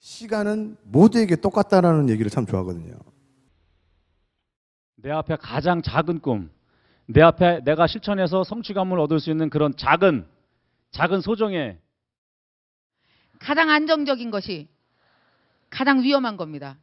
시간은 모두에게 똑같다라는 얘기를 참 좋아하거든요. 내 앞에 가장 작은 꿈, 내 앞에 내가 실천해서 성취감을 얻을 수 있는 그런 작은 작은 소정의 가장 안정적인 것이 가장 위험한 겁니다.